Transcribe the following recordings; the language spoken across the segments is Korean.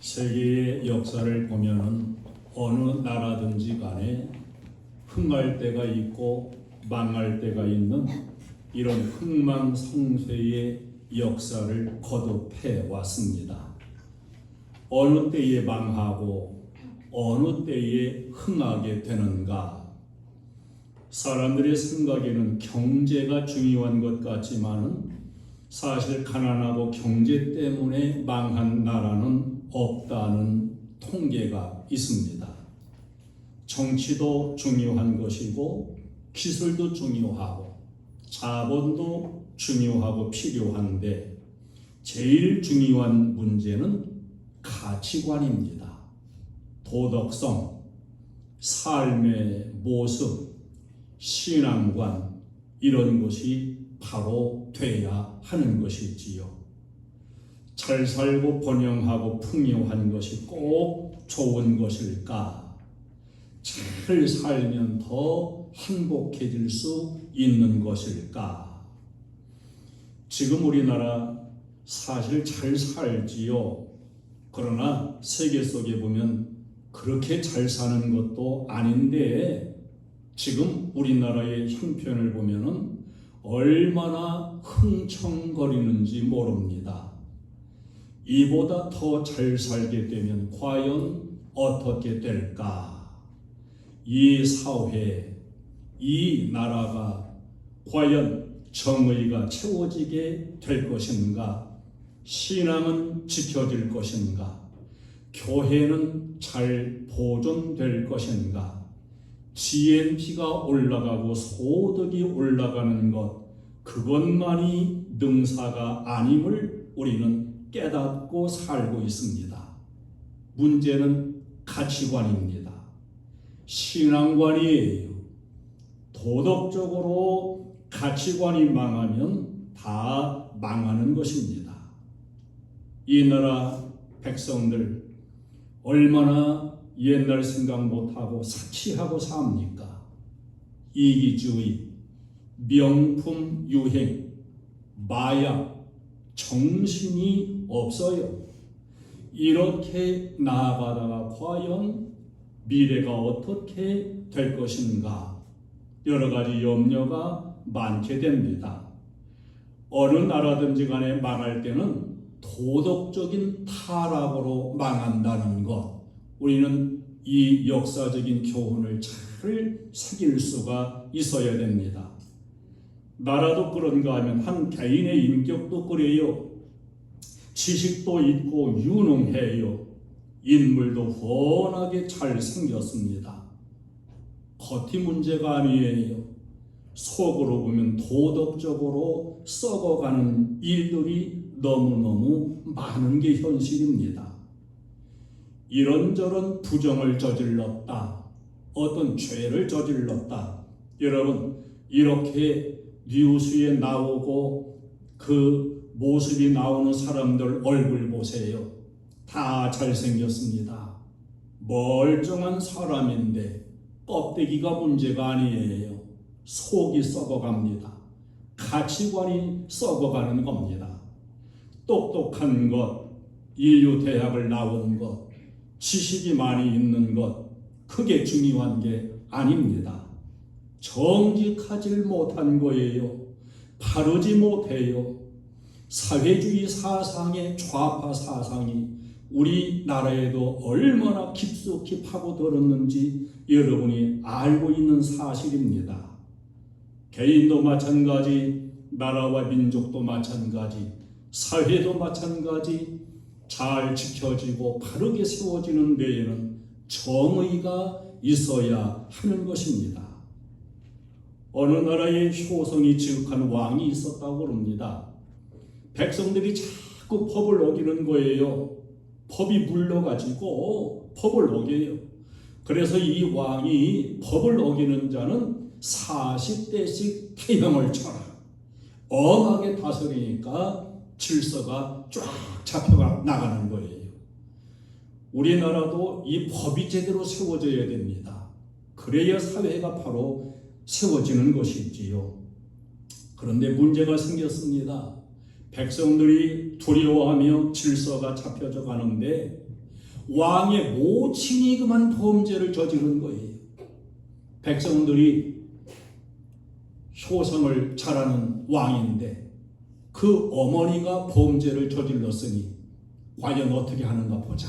세계의 역사를 보면은 어느 나라든지 간에 흥할 때가 있고 망할 때가 있는 이런 흥망성쇠의 역사를 거듭해 왔습니다. 어느 때에 망하고 어느 때에 흥하게 되는가? 사람들의 생각에는 경제가 중요한 것 같지만은 사실 가난하고 경제 때문에 망한 나라는 없다는 통계가 있습니다. 정치도 중요한 것이고 기술도 중요하고 자본도 중요하고 필요한데 제일 중요한 문제는 가치관입니다. 도덕성, 삶의 모습, 신앙관 이런 것이 바로 돼야 하는 것이지요. 잘 살고 번영하고 풍요한 것이 꼭 좋은 것일까? 잘 살면 더 행복해질 수 있는 것일까? 지금 우리나라 사실 잘 살지요. 그러나 세계 속에 보면 그렇게 잘 사는 것도 아닌데 지금 우리나라의 형편을 보면은 얼마나 흥청거리는지 모릅니다. 이보다 더 잘 살게 되면 과연 어떻게 될까? 이 사회, 이 나라가 과연 정의가 채워지게 될 것인가? 신앙은 지켜질 것인가? 교회는 잘 보존될 것인가? GNP가 올라가고 소득이 올라가는 것, 그것만이 능사가 아님을 우리는 깨닫고 살고 있습니다. 문제는 가치관입니다. 신앙관이에요. 도덕적으로 가치관이 망하면 다 망하는 것입니다. 이 나라 백성들 얼마나 옛날 생각 못하고 사치하고 삽니까? 이기주의, 명품 유행, 마약, 정신이 없어요. 이렇게 나아가다가 과연 미래가 어떻게 될 것인가? 여러 가지 염려가 많게 됩니다. 어느 나라든지 간에 망할 때는 도덕적인 타락으로 망한다는 것. 우리는 이 역사적인 교훈을 잘 새길 수가 있어야 됩니다. 나라도 그런가 하면 한 개인의 인격도 그래요. 지식도 있고 유능해요. 인물도 훤하게 잘 생겼습니다. 겉이 문제가 아니에요. 속으로 보면 도덕적으로 썩어가는 일들이 너무너무 많은 게 현실입니다. 이런저런 부정을 저질렀다. 어떤 죄를 저질렀다. 여러분, 이렇게 뉴스에 나오고 그 모습이 나오는 사람들 얼굴 보세요. 다 잘생겼습니다. 멀쩡한 사람인데 껍데기가 문제가 아니에요. 속이 썩어갑니다. 가치관이 썩어가는 겁니다. 똑똑한 것, 인류 대학을 나온 것, 지식이 많이 있는 것, 그게 중요한 게 아닙니다. 정직하지 못한 거예요. 바르지 못해요. 사회주의 사상의 좌파 사상이 우리나라에도 얼마나 깊숙이 파고들었는지 여러분이 알고 있는 사실입니다. 개인도 마찬가지, 나라와 민족도 마찬가지, 사회도 마찬가지, 잘 지켜지고 바르게 세워지는 데에는 정의가 있어야 하는 것입니다. 어느 나라에 효성이 지극한 왕이 있었다고 합니다. 백성들이 자꾸 법을 어기는 거예요. 법이 물러가지고 법을 어겨요. 그래서 이 왕이 법을 어기는 자는 40대씩 태형을 쳐라. 엄하게 다스리니까 질서가 쫙 잡혀가 나가는 거예요. 우리나라도 이 법이 제대로 세워져야 됩니다. 그래야 사회가 바로 세워지는 것이지요. 그런데 문제가 생겼습니다. 백성들이 두려워하며 질서가 잡혀져 가는데 왕의 모친이 그만 범죄를 저지른 거예요. 백성들이 효성을 잘하는 왕인데 그 어머니가 범죄를 저질렀으니 과연 어떻게 하는가 보자.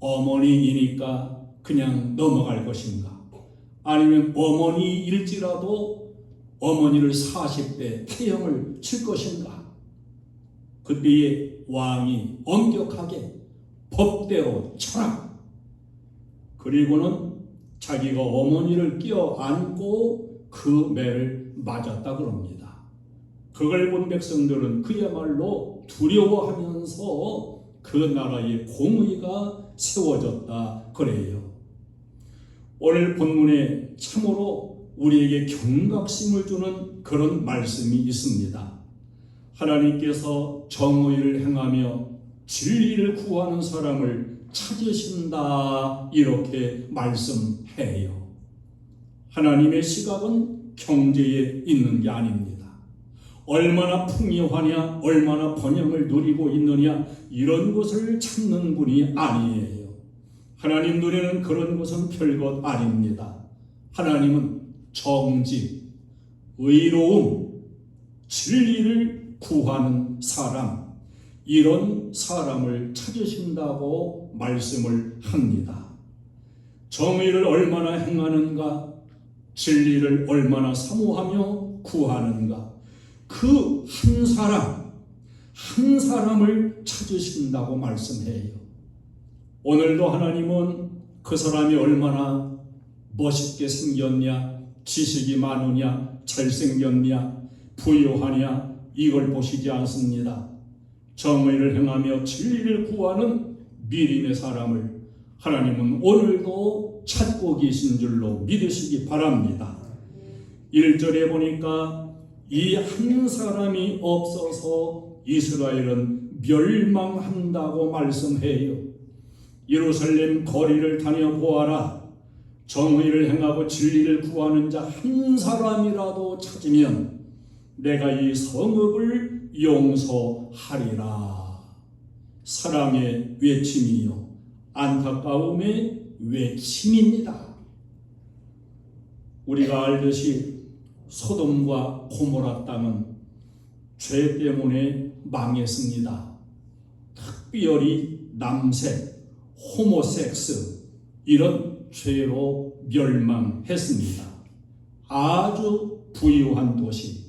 어머니이니까 그냥 넘어갈 것인가? 아니면 어머니일지라도 어머니를 40대 태형을 칠 것인가? 그때의 왕이 엄격하게 법대로 쳐라. 그리고는 자기가 어머니를 끼어 안고 그 매를 맞았다 그럽니다. 그걸 본 백성들은 그야말로 두려워하면서 그 나라의 공의가 세워졌다 그래요. 오늘 본문에 참으로 우리에게 경각심을 주는 그런 말씀이 있습니다. 하나님께서 정의를 행하며 진리를 구하는 사람을 찾으신다 이렇게 말씀해요. 하나님의 시각은 경제에 있는 게 아닙니다. 얼마나 풍요하냐, 얼마나 번영을 누리고 있느냐 이런 것을 찾는 분이 아니에요. 하나님 눈에는 그런 것은 별것 아닙니다. 하나님은 정직, 의로움, 진리를 구하는 사람, 이런 사람을 찾으신다고 말씀을 합니다. 정의를 얼마나 행하는가, 진리를 얼마나 사모하며 구하는가, 그 한 사람, 한 사람을 찾으신다고 말씀해요. 오늘도 하나님은 그 사람이 얼마나 멋있게 생겼냐, 지식이 많으냐, 잘생겼냐, 부유하냐, 이걸 보시지 않습니다. 정의를 행하며 진리를 구하는 미림의 사람을 하나님은 오늘도 찾고 계신 줄로 믿으시기 바랍니다. 1절에 보니까 이 한 사람이 없어서 이스라엘은 멸망한다고 말씀해요. 예루살렘 거리를 다녀보아라. 정의를 행하고 진리를 구하는 자 한 사람이라도 찾으면 내가 이 성읍을 용서하리라. 사랑의 외침이요. 안타까움의 외침입니다. 우리가 알듯이 소돔과 고모라 땅은 죄 때문에 망했습니다. 특별히 남색, 호모섹스 이런 죄로 멸망했습니다. 아주 부유한 도시,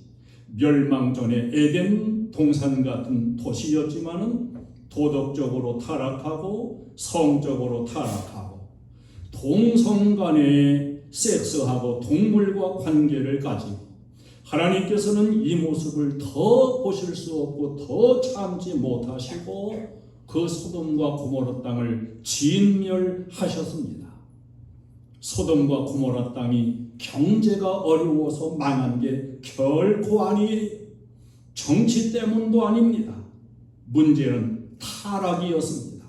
멸망 전에 에덴 동산 같은 도시였지만은 도덕적으로 타락하고 성적으로 타락하고 동성 간에 섹스하고 동물과 관계를 가지고 하나님께서는 이 모습을 더 보실 수 없고 더 참지 못하시고 그 소돔과 고모라 땅을 진멸하셨습니다. 소돔과 고모라 땅이 경제가 어려워서 망한 게 결코 아니에요. 정치 때문도 아닙니다. 문제는 타락이었습니다.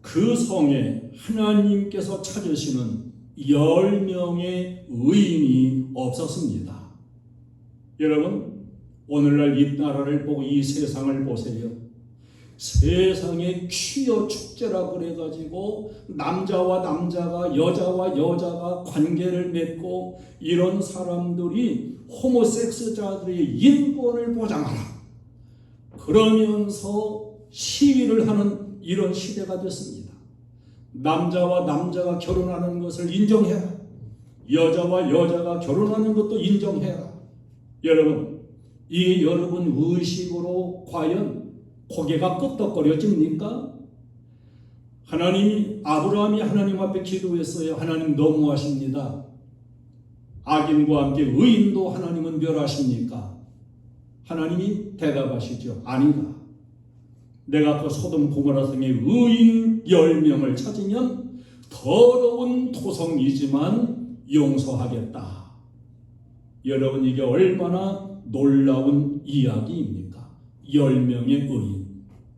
그 성에 하나님께서 찾으시는 열 명의 의인이 없었습니다. 여러분, 오늘날 이 나라를 보고 이 세상을 보세요. 세상에 퀴어 축제라 그래가지고 남자와 남자가 여자와 여자가 관계를 맺고 이런 사람들이 호모섹스자들의 인권을 보장하라. 그러면서 시위를 하는 이런 시대가 됐습니다. 남자와 남자가 결혼하는 것을 인정해라. 여자와 여자가 결혼하는 것도 인정해라. 여러분, 이 여러분 의식으로 과연 고개가 끄덕거려집니까? 하나님이 아브라함이 하나님 앞에 기도했어요. 하나님 너무하십니다. 악인과 함께 의인도 하나님은 멸하십니까? 하나님이 대답하시죠. 아니다. 내가 그 소돔 고모라 성의 의인 열 명을 찾으면 더러운 토성이지만 용서하겠다. 여러분 이게 얼마나 놀라운 이야기입니까? 열 명의 의인.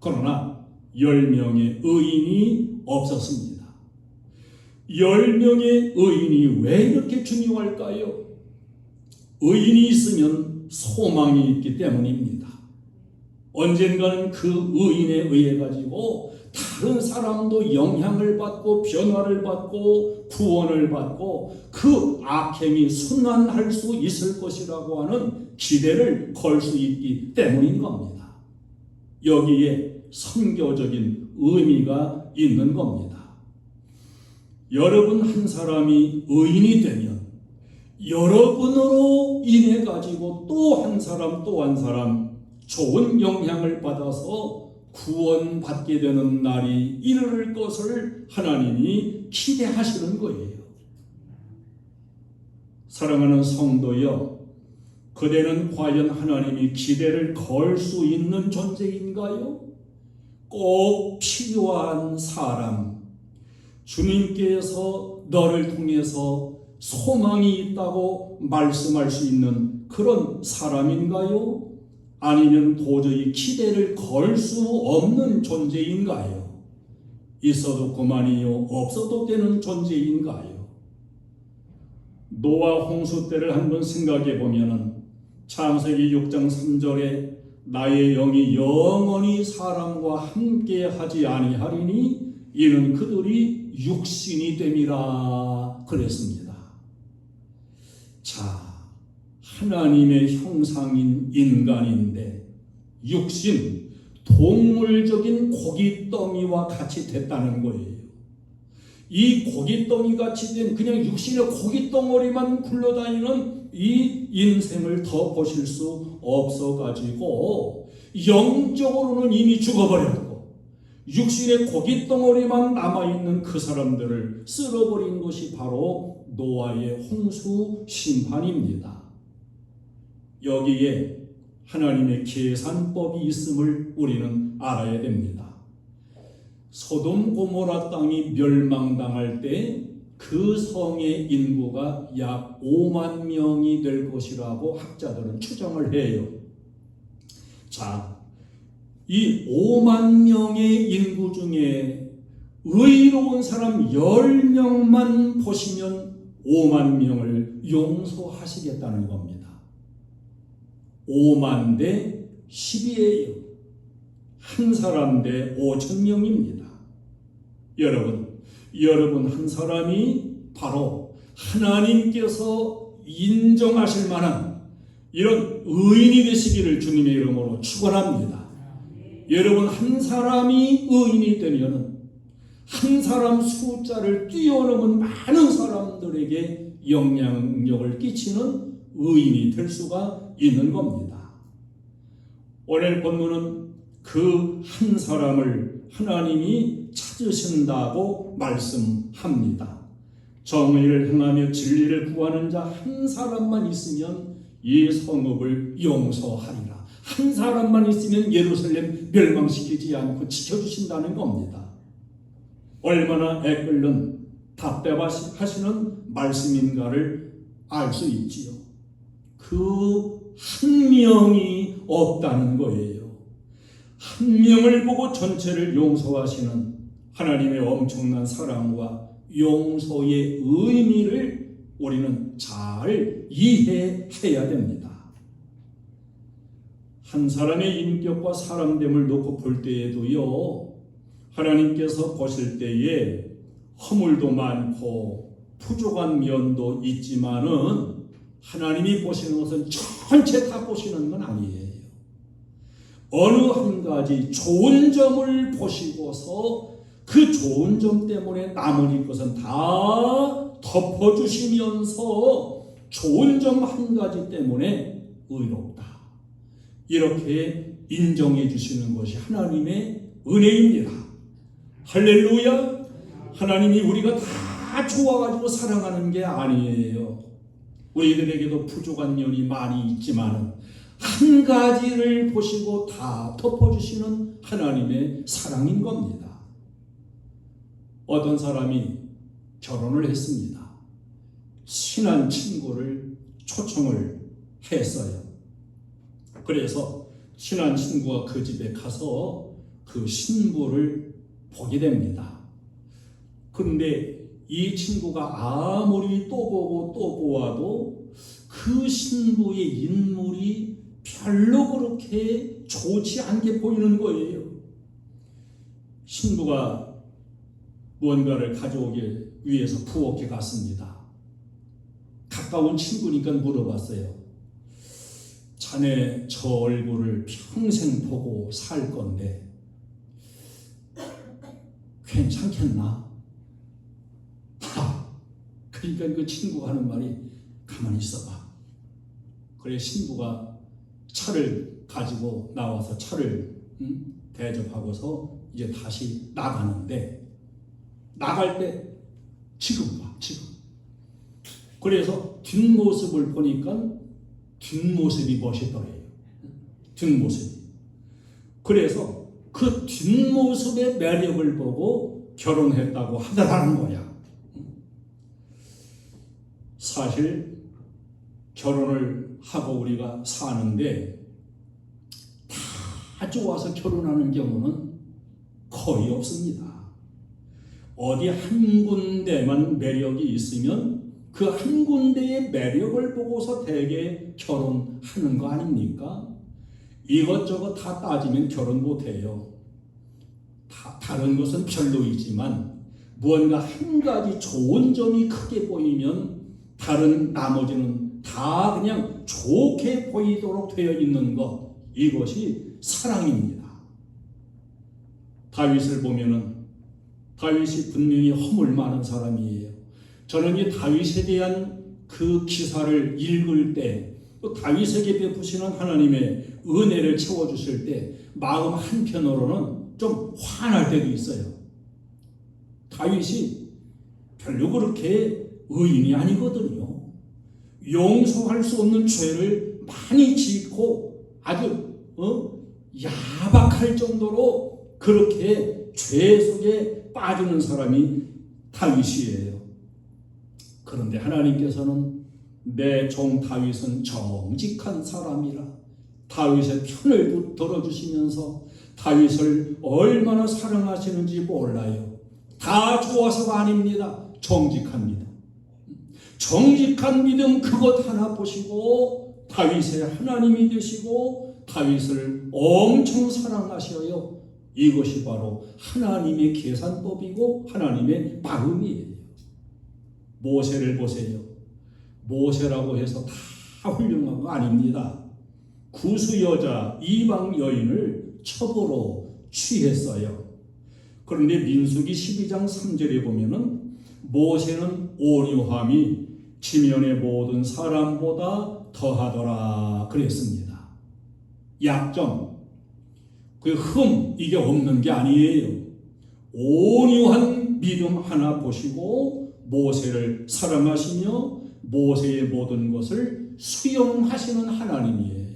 그러나 열 명의 의인이 없었습니다. 열 명의 의인이 왜 이렇게 중요할까요? 의인이 있으면 소망이 있기 때문입니다. 언젠가는 그 의인에 의해 가지고 다른 사람도 영향을 받고 변화를 받고 구원을 받고 그 악행이 순환할 수 있을 것이라고 하는 기대를 걸 수 있기 때문인 겁니다. 여기에 선교적인 의미가 있는 겁니다. 여러분 한 사람이 의인이 되면 여러분으로 인해 가지고 또 한 사람 또 한 사람 좋은 영향을 받아서 구원받게 되는 날이 이르를 것을 하나님이 기대하시는 거예요. 사랑하는 성도여, 그대는 과연 하나님이 기대를 걸 수 있는 존재인가요? 꼭 필요한 사람, 주님께서 너를 통해서 소망이 있다고 말씀할 수 있는 그런 사람인가요? 아니면 도저히 기대를 걸 수 없는 존재인가요? 있어도 그만이요, 없어도 되는 존재인가요? 노아 홍수 때를 한번 생각해 보면은 창세기 6장 3절에 나의 영이 영원히 사람과 함께 하지 아니하리니 이는 그들이 육신이 됨이라 그랬습니다. 자, 하나님의 형상인 인간인데 육신 동물적인 고깃덩이와 같이 됐다는 거예요. 이 고깃덩이 같이 된 그냥 육신의 고깃덩어리만 굴러다니는 이 인생을 더 보실 수 없어 가지고 영적으로는 이미 죽어버렸고 육신의 고깃덩어리만 남아 있는 그 사람들을 쓸어버린 것이 바로 노아의 홍수 심판입니다. 여기에 하나님의 계산법이 있음을 우리는 알아야 됩니다. 소돔 고모라 땅이 멸망당할 때 그 성의 인구가 약 5만 명이 될 것이라고 학자들은 추정을 해요. 자, 이 5만 명의 인구 중에 의로운 사람 10명만 보시면 5만 명을 용서하시겠다는 겁니다. 5만 대 10이에요. 한 사람 대 5천 명입니다. 여러분, 여러분 한 사람이 바로 하나님께서 인정하실 만한 이런 의인이 되시기를 주님의 이름으로 축원합니다. 여러분 한 사람이 의인이 되면은 한 사람 숫자를 뛰어넘은 많은 사람들에게 영향력을 끼치는 의인이 될 수가 있는 겁니다. 오늘 본문은 그 한 사람을 하나님이 찾으신다고 말씀합니다. 정의를 행하며 진리를 구하는 자 한 사람만 있으면 이 성읍을 용서하리라. 한 사람만 있으면 예루살렘 멸망시키지 않고 지켜주신다는 겁니다. 얼마나 애끓는 답답하시는 말씀인가를 알 수 있지요. 그 한 명이 없다는 거예요. 한 명을 보고 전체를 용서하시는 하나님의 엄청난 사랑과 용서의 의미를 우리는 잘 이해해야 됩니다. 한 사람의 인격과 사람됨을 놓고 볼 때에도요, 하나님께서 보실 때에 허물도 많고 부족한 면도 있지만은 하나님이 보시는 것은 전체 다 보시는 건 아니에요. 어느 한 가지 좋은 점을 보시고서 그 좋은 점 때문에 나머지 것은 다 덮어주시면서 좋은 점 한 가지 때문에 의롭다. 이렇게 인정해 주시는 것이 하나님의 은혜입니다. 할렐루야! 하나님이 우리가 다 좋아가지고 사랑하는 게 아니에요. 우리들에게도 부족한 면이 많이 있지만 한 가지를 보시고 다 덮어주시는 하나님의 사랑인 겁니다. 어떤 사람이 결혼을 했습니다. 친한 친구를 초청을 했어요. 그래서 친한 친구가 그 집에 가서 그 신부를 보게 됩니다. 그런데 이 친구가 아무리 또 보고 또 보아도 그 신부의 인물이 별로 그렇게 좋지 않게 보이는 거예요. 신부가 무언가를 가져오기 위해서 부엌에 갔습니다. 가까운 친구니까 물어봤어요. 자네 저 얼굴을 평생 보고 살 건데 괜찮겠나? 하, 그러니까 그 친구가 하는 말이 가만히 있어봐. 그래 신부가 차를 가지고 나와서 차를 응? 대접하고서 이제 다시 나가는데 나갈 때 지금 봐 지금. 그래서 뒷모습을 보니까 뒷모습이 멋있더래요. 뒷모습이. 그래서 그 뒷모습의 매력을 보고 결혼했다고 하더라는 거야. 사실 결혼을 하고 우리가 사는데 다 좋아서 결혼하는 경우는 거의 없습니다. 어디 한 군데만 매력이 있으면 그 한 군데의 매력을 보고서 대개 결혼하는 거 아닙니까? 이것저것 다 따지면 결혼 못 해요. 다, 다른 것은 별로이지만 무언가 한 가지 좋은 점이 크게 보이면 다른 나머지는 다 그냥 좋게 보이도록 되어 있는 것 이것이 사랑입니다. 다윗을 보면은 다윗이 분명히 허물 많은 사람이에요. 저는 이 다윗에 대한 그 기사를 읽을 때, 또 다윗에게 베푸시는 하나님의 은혜를 채워주실 때, 마음 한편으로는 좀 화날 때도 있어요. 다윗이 별로 그렇게 의인이 아니거든요. 용서할 수 없는 죄를 많이 짓고 아주 어? 야박할 정도로 그렇게 죄 속에 빠지는 사람이 다윗이에요. 그런데 하나님께서는 내 종 다윗은 정직한 사람이라 다윗의 편을 들어주시면서 다윗을 얼마나 사랑하시는지 몰라요. 다 좋아서가 아닙니다. 정직합니다. 정직한 믿음 그것 하나 보시고 다윗의 하나님이 되시고 다윗을 엄청 사랑하셔요. 이것이 바로 하나님의 계산법이고 하나님의 마음이에요. 모세를 보세요. 모세라고 해서 다 훌륭한 거 아닙니다. 구수 여자 이방 여인을 첩으로 취했어요. 그런데 민수기 12장 3절에 보면은 모세는 온유함이 지면의 모든 사람보다 더하더라 그랬습니다. 약점 그 흠 이게 없는 게 아니에요. 온유한 믿음 하나 보시고 모세를 사랑하시며 모세의 모든 것을 수용하시는 하나님이에요.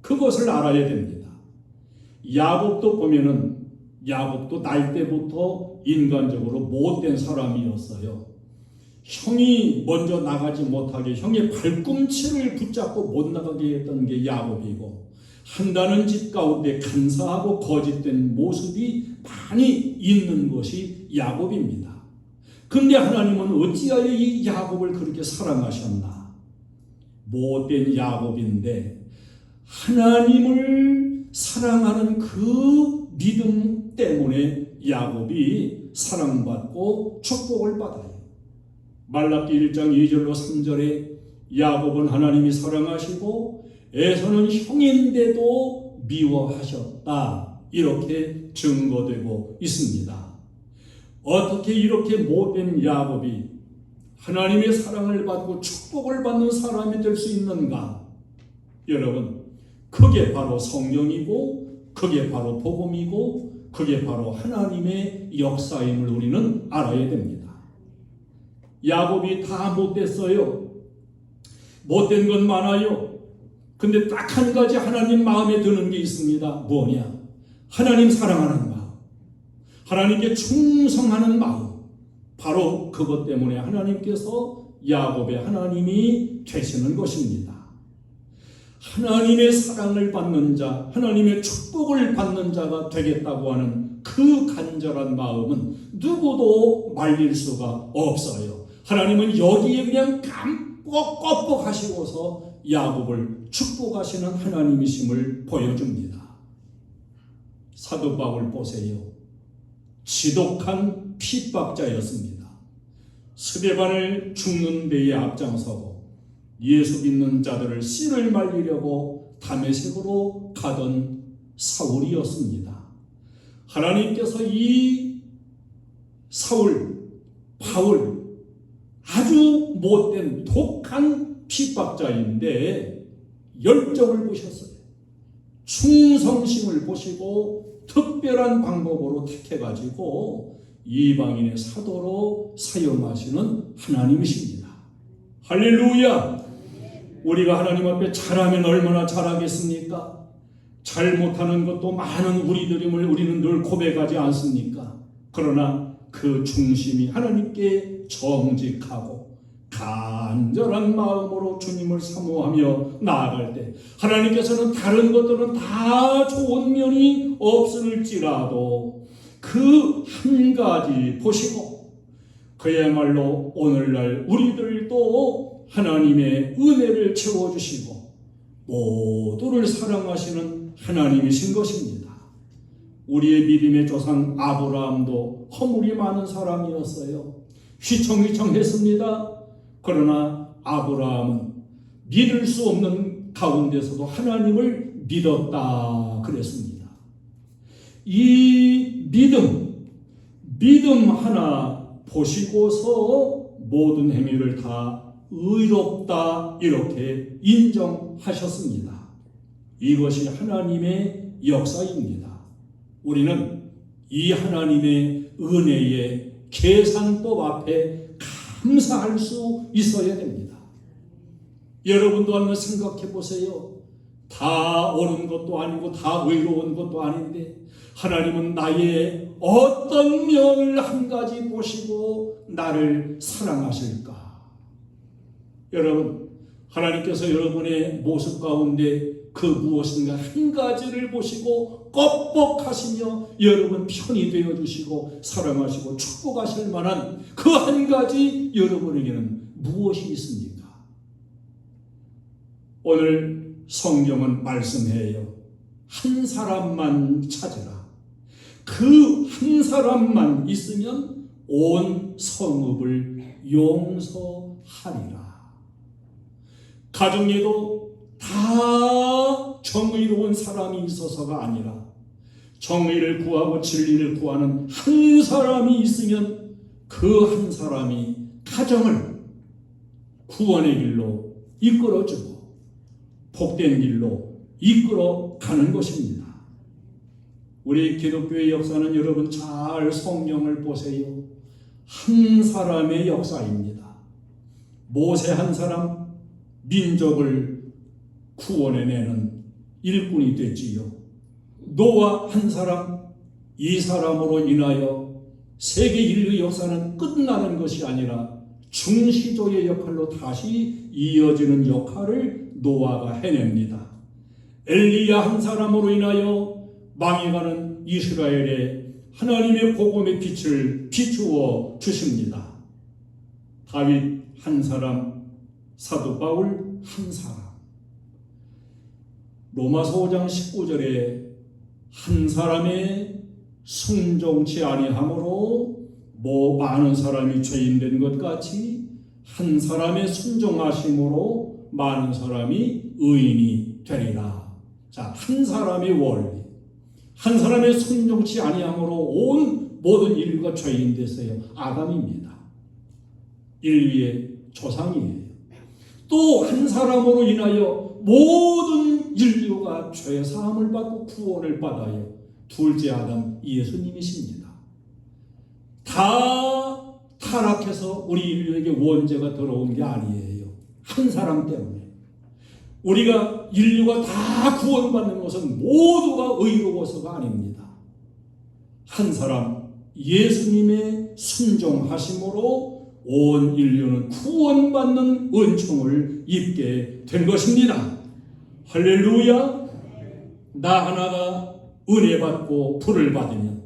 그것을 알아야 됩니다. 야곱도 보면은 야곱도 날 때부터 인간적으로 못된 사람이었어요. 형이 먼저 나가지 못하게 형의 발꿈치를 붙잡고 못 나가게 했던 게 야곱이고 한다는 짓 가운데 간사하고 거짓된 모습이 많이 있는 것이 야곱입니다. 근데 하나님은 어찌하여 이 야곱을 그렇게 사랑하셨나? 못된 야곱인데 하나님을 사랑하는 그 믿음 때문에 야곱이 사랑받고 축복을 받아요. 말라기 1장 2절로 3절에 야곱은 하나님이 사랑하시고 에서는 형인데도 미워하셨다. 이렇게 증거되고 있습니다. 어떻게 이렇게 못된 야곱이 하나님의 사랑을 받고 축복을 받는 사람이 될 수 있는가? 여러분, 그게 바로 성령이고, 그게 바로 복음이고, 그게 바로 하나님의 역사임을 우리는 알아야 됩니다. 야곱이 다 못됐어요. 못된 건 많아요. 근데 딱 한 가지 하나님 마음에 드는 게 있습니다. 뭐냐? 하나님 사랑하는 마음. 하나님께 충성하는 마음. 바로 그것 때문에 하나님께서 야곱의 하나님이 되시는 것입니다. 하나님의 사랑을 받는 자, 하나님의 축복을 받는 자가 되겠다고 하는 그 간절한 마음은 누구도 말릴 수가 없어요. 하나님은 여기에 그냥 깜뻑 하시고서 야곱을 축복하시는 하나님이심을 보여줍니다. 사도 바울 보세요. 지독한 핍박자였습니다. 스데반을 죽는 데에 앞장서고 예수 믿는 자들을 씨를 말리려고 담에색으로 가던 사울이었습니다. 하나님께서 이 사울, 바울 아주 못된 독한 핍박자인데 열정을 보셨어요. 충성심을 보시고 특별한 방법으로 택해가지고 이방인의 사도로 사용하시는 하나님이십니다. 할렐루야! 우리가 하나님 앞에 잘하면 얼마나 잘하겠습니까? 잘못하는 것도 많은 우리들임을 우리는 늘 고백하지 않습니까? 그러나 그 중심이 하나님께 정직하고 간절한 마음으로 주님을 사모하며 나아갈 때 하나님께서는 다른 것들은 다 좋은 면이 없을지라도 그 한 가지 보시고 그야말로 오늘날 우리들도 하나님의 은혜를 채워주시고 모두를 사랑하시는 하나님이신 것입니다. 우리의 믿음의 조상 아브라함도 허물이 많은 사람이었어요. 휘청휘청했습니다. 그러나 아브라함은 믿을 수 없는 가운데서도 하나님을 믿었다 그랬습니다. 이 믿음, 믿음 하나 보시고서 모든 행위를 다 의롭다 이렇게 인정하셨습니다. 이것이 하나님의 역사입니다. 우리는 이 하나님의 은혜의 계산법 앞에 감사할 수 있어야 됩니다. 여러분도 한번 생각해 보세요. 다 옳은 것도 아니고 다 의로운 것도 아닌데 하나님은 나의 어떤 면을 한 가지 보시고 나를 사랑하실까? 여러분, 하나님께서 여러분의 모습 가운데 그 무엇인가 한 가지를 보시고 껍벅하시며 여러분 편이 되어 주시고 사랑하시고 축복하실 만한 그 한 가지 여러분에게는 무엇이 있습니까? 오늘 성경은 말씀해요. 한 사람만 찾으라. 그 한 사람만 있으면 온 성읍을 용서하리라. 가정에도 다 정의로운 사람이 있어서가 아니라 정의를 구하고 진리를 구하는 한 사람이 있으면 그 한 사람이 가정을 구원의 길로 이끌어주고 복된 길로 이끌어 가는 것입니다. 우리 기독교의 역사는 여러분 잘 성경을 보세요. 한 사람의 역사입니다. 모세 한 사람 민족을 구원해내는 일꾼이 됐지요. 노아 한 사람, 이 사람으로 인하여 세계 인류 역사는 끝나는 것이 아니라 중시조의 역할로 다시 이어지는 역할을 노아가 해냅니다. 엘리야 한 사람으로 인하여 망해가는 이스라엘에 하나님의 복음의 빛을 비추어 주십니다. 다윗 한 사람, 사도 바울 한 사람. 로마서 5장 19절에 한 사람의 순종치 아니함으로 뭐 많은 사람이 죄인 된 것 같이 한 사람의 순종하심으로 많은 사람이 의인이 되리라. 자, 한 사람의 원리. 한 사람의 순종치 아니함으로 온 모든 인류가 죄인 됐어요. 아담입니다. 인류의 조상이에요. 또 한 사람으로 인하여 모든 인류가 죄 사함을 받고 구원을 받아요. 둘째 아담 예수님이십니다. 다 타락해서 우리 인류에게 원죄가 들어온 게 아니에요. 한 사람 때문에. 우리가 인류가 다 구원받는 것은 모두가 의로워서가 아닙니다. 한 사람 예수님의 순종하심으로 온 인류는 구원받는 은총을 입게 된 것입니다. 할렐루야! 나 하나가 은혜 받고 불을 받으면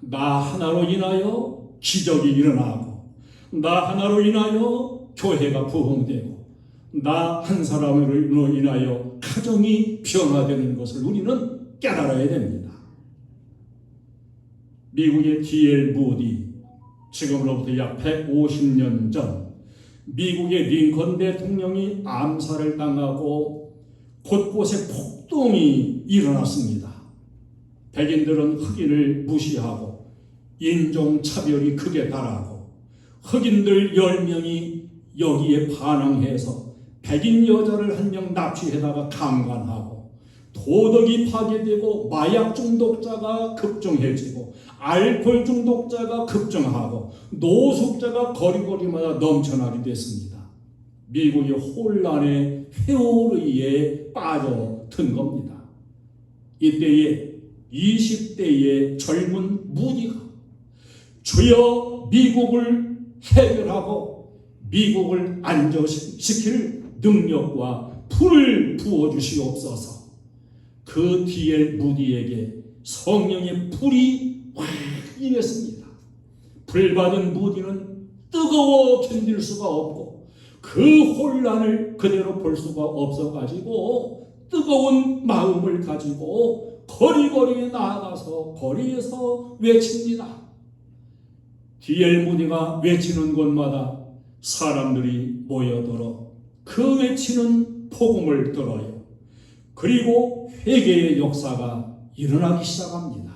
나 하나로 인하여 기적이 일어나고 나 하나로 인하여 교회가 부흥되고 나 한 사람으로 인하여 가정이 변화되는 것을 우리는 깨달아야 됩니다. 미국의 D.L. 무디 지금으로부터 약 150년 전 미국의 링컨 대통령이 암살을 당하고 곳곳에 폭동이 일어났습니다. 백인들은 흑인을 무시하고 인종 차별이 크게 달하고 흑인들 10명이 여기에 반항해서 백인 여자를 한 명 납치해다가 강간하고 도덕이 파괴되고 마약 중독자가 급증해지고 알코올 중독자가 급증하고 노숙자가 거리거리마다 넘쳐나게 됐습니다. 미국이 혼란의 회오리에 빠져든 겁니다. 이때에 20대의 젊은 무디가 주여 미국을 해결하고 미국을 안정시킬 능력과 불을 부어주시옵소서. 그 뒤에 무디에게 성령의 불이 확 임했습니다. 불 받은 무디는 뜨거워 견딜 수가 없고 그 혼란을 그대로 볼 수가 없어 가지고 뜨거운 마음을 가지고 거리거리에 나아가서 거리에서 외칩니다. 디엘 무디가 외치는 곳마다 사람들이 모여들어 그 외치는 복음을 들어요. 그리고 회개의 역사가 일어나기 시작합니다.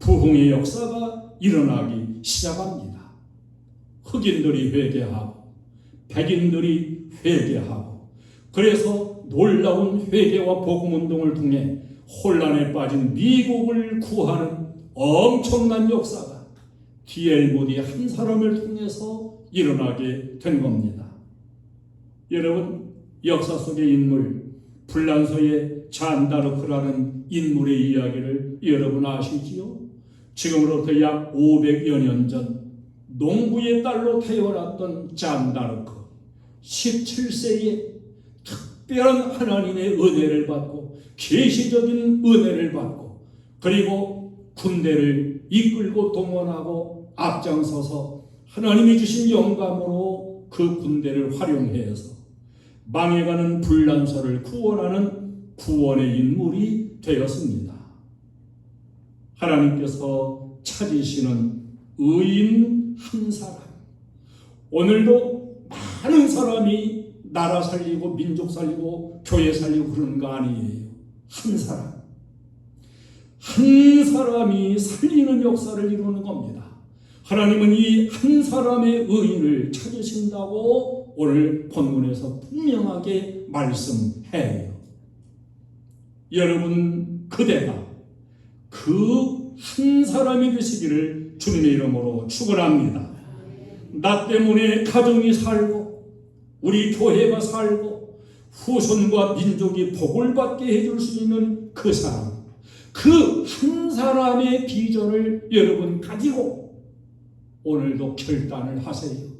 부흥의 역사가 일어나기 시작합니다. 흑인들이 회개하고 백인들이 회개하고 그래서 놀라운 회개와 복음 운동을 통해 혼란에 빠진 미국을 구하는 엄청난 역사가 디엘 모디 한 사람을 통해서 일어나게 된 겁니다. 여러분 역사 속의 인물 불란서의 잔다르크라는 인물의 이야기를 여러분 아시지요? 지금으로부터 약 500여 년 전 농부의 딸로 태어났던 잔다르크 17세에 특별한 하나님의 은혜를 받고 계시적인 은혜를 받고 그리고 군대를 이끌고 동원하고 앞장서서 하나님이 주신 영감으로 그 군대를 활용해서 망해가는 불란서를 구원하는 구원의 인물이 되었습니다. 하나님께서 찾으시는 의인 한 사람. 오늘도 많은 사람이 나라 살리고 민족 살리고 교회 살리고 그러는 거 아니에요. 한 사람. 한 사람이 살리는 역사를 이루는 겁니다. 하나님은 이 한 사람의 의인을 찾으신다고 오늘 본문에서 분명하게 말씀해요. 여러분 그대가 그 한 사람이 되시기를 주님의 이름으로 축원합니다. 나 때문에 가정이 살고 우리 교회가 살고 후손과 민족이 복을 받게 해줄 수 있는 그 사람, 그 한 사람의 비전을 여러분 가지고 오늘도 결단을 하세요.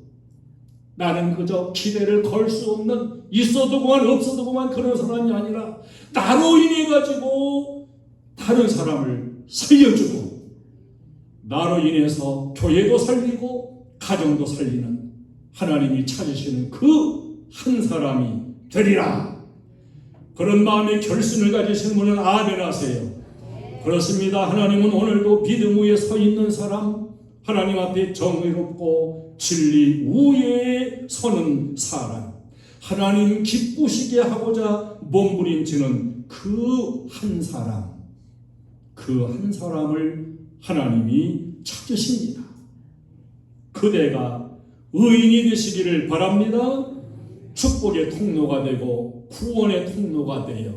나는 그저 기대를 걸 수 없는 있어도 그만 없어도 그만 그런 사람이 아니라 나로 인해 가지고 다른 사람을 살려주고 나로 인해서 교회도 살리고 가정도 살리는 하나님이 찾으시는 그 한 사람이 되리라. 그런 마음의 결심을 가지신 분은 아멘하세요. 그렇습니다. 하나님은 오늘도 믿음 위에 서 있는 사람, 하나님 앞에 정의롭고 진리 우에 서는 사람, 하나님 기쁘시게 하고자 몸부림치는 그 한 사람, 그 한 사람을 하나님이 찾으십니다. 그대가 의인이 되시기를 바랍니다. 축복의 통로가 되고 구원의 통로가 되어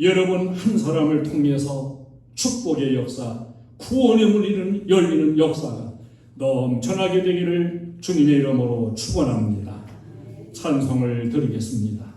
여러분 한 사람을 통해서 축복의 역사, 구원의 문이 열리는 역사가 넘쳐나게 되기를 주님의 이름으로 축원합니다. 찬송을 드리겠습니다.